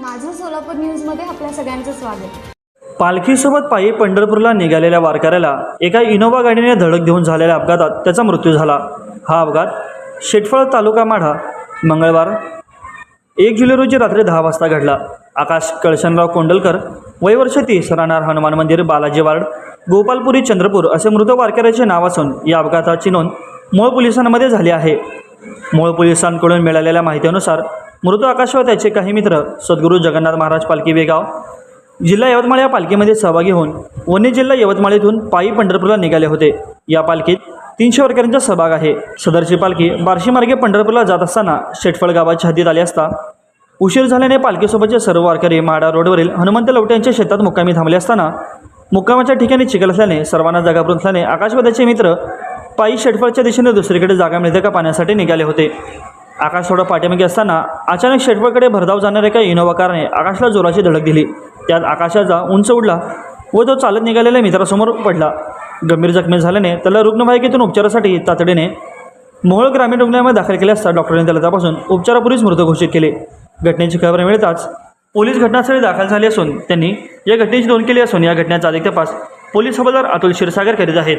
माझं सोलापूर न्यूजमध्ये आपल्या सगळ्यांचं स्वागत. पालखीसोबत पायी पंढरपूरला निघालेल्या वारकऱ्याला एका इनोव्हा गाडीने धडक देऊन झालेल्या अपघातात त्याचा मृत्यू झाला. हा अपघात शेटफळ तालुका माढा मंगळवार. एक जुलै रोजी रात्री दहा वाजता घडला. आकाश कळशनराव कोंडलकर वयवर्ष तीस राहणार हनुमान मंदिर बालाजी वार्ड गोपालपुरी चंद्रपूर असे मृत वारकऱ्याचे नाव असून या अपघाताची नोंद मूळ पोलिसांमध्ये झाली आहे. मूळ पोलिसांकडून मिळालेल्या माहितीनुसार मृत आकाश व त्याचे काही मित्र सद्गुरू जगन्नाथ महाराज पालखी बेगाव जिल्हा यवतमाळ या पालखीमध्ये सहभागी होऊन वन्य जिल्हा यवतमाळ येथून पायी पंढरपूरला निघाले होते. या पालखीत तीनशे वारकऱ्यांचा सहभाग आहे. सदरची पालखी बार्शी मार्गे पंढरपूरला जात असताना शेटफळ गावाच्या हद्दीत आली असता उशीर झाल्याने पालखीसोबतचे सर्व वारकरी माडा रोडवरील हनुमंत लवटे यांच्या शेतात मुक्कामी थांबले असताना मुक्कामाच्या ठिकाणी चिखल असल्याने सर्वांना जागा पुरसल्याने असल्याने आकाशवादाचे मित्र पायी शेटफळच्या दिशेने दुसरीकडे जागा मिळते का पाण्यासाठी निघाले होते. आकाश थोडं पाठीमागे असताना अचानक शेटफळकडे भरधाव जाणाऱ्या एका इनोव्हा कारने आकाशला जोराची धडक दिली. त्यात आकाशाचा उंच उडला व तो चालत निघालेल्या मित्रासमोर पडला. गंभीर जखमी झाल्याने त्याला रुग्णवाहिकेतून उपचारासाठी तातडीने मोहोळ ग्रामीण रुग्णालयामध्ये दाखल केले असता डॉक्टरांनी त्याला तपासून उपचारापूर्वीच मृत घोषित केले. घटनेची खबर मिळताच पोलीस घटनास्थळी दाखल झाले असून त्यांनी या घटनेची नोंद केली असून या घटनेचा अधिक तपास पोलीस हवालदार अतुल क्षीरसागर करीत आहेत.